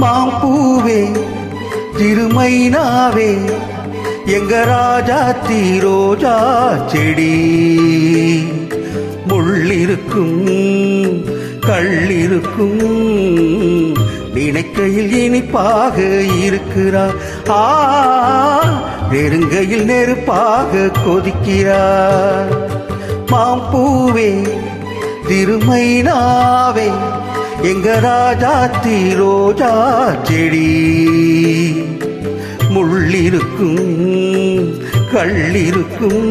மாம்பூவே திருமைனாவே எங்க ராஜா தீரோஜா செடி. முள்ளிருக்கும் கள்ளிருக்கும் நினைக்கையில் இனிப்பாக இருக்கிறார். ஆ நெருங்கையில் நெருப்பாக கொதிக்கிறார். மாம்பூவே திருமைனாவே எங்க ராஜா ரோஜா செடி. முள்ளிருக்கும் கள்ளிருக்கும்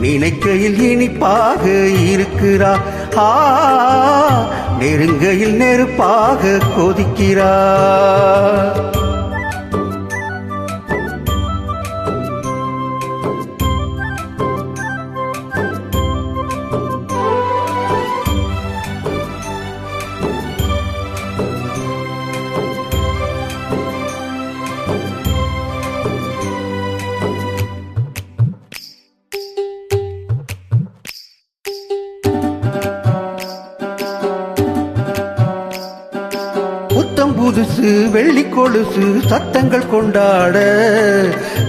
நினைக்கையில் இனிப்பாக இருக்கிறா. ஆ நெருங்கையில் நெருப்பாக கொதிக்கிறா. புதுசு வெள்ளி கொலுசு சத்தங்கள் கொண்டாட.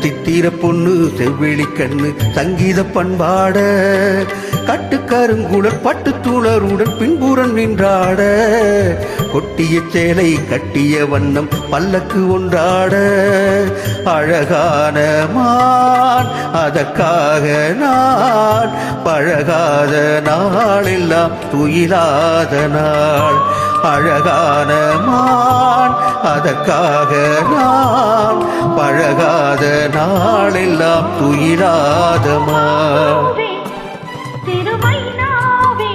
சித்திர பொண்ணு செவ்வெளி கண்ணு சங்கீத பண்பாட. கட்டுக்கருங்குழல் பட்டு தூளருடன் பின்புறம் நின்றாட. கொட்டிய சேலை கட்டிய வண்ணம் பல்லக்கு ஒன்றாட. அழகான மான் அதற்காக நான் பழகாத நாளெல்லாம் துயிலாத நாள். அழகான மான் அதற்காக நாம் பழகாத நாளெல்லாம் துயிலாத மான். பூவே, திருமைனாவே,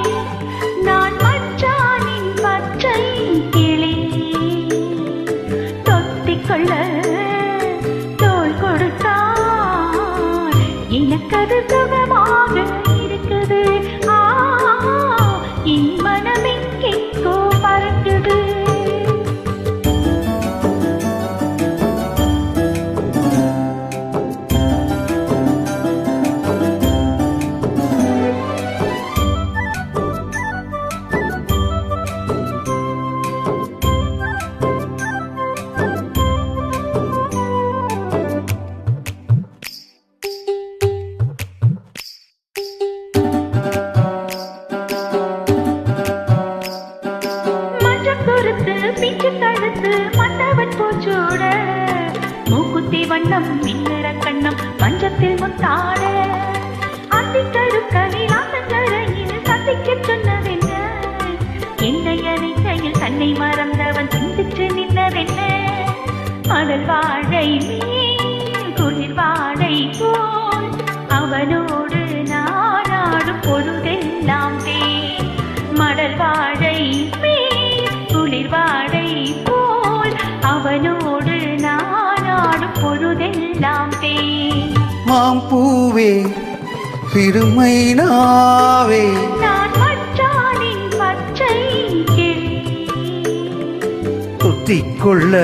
சுகமாக மஞ்சள் பிச்சு கழுத்து மண்டவன் பூச்சூட. மூக்குத்தி வண்ணம் மின்னர கண்ணம் மஞ்சத்தில் முத்தாட. அந்தி கருக்கலில் ஆத்தங்கரையில் சந்திக்க சொன்னதென்ன? என்னை அறிக்கையில் தன்னை மறந்தவன் சிந்திச்சு நின்னதென்ன? மடல் வாழை நான் மச்சானின் பச்சை கிளி சுத்திக்கொள்ள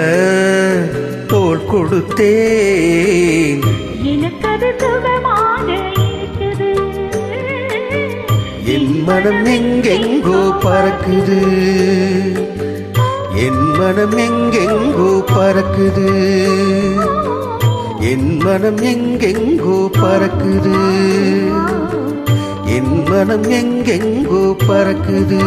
தோள் கொடுத்தேன். என் மனம் எங்கெங்கோ பறக்குது. என் மனம் எங்கெங்கோ பறக்குது. என் மனம் எங்கெங்கோ பறக்குது. என் மனம் எங்கெங்கோ பறக்குது.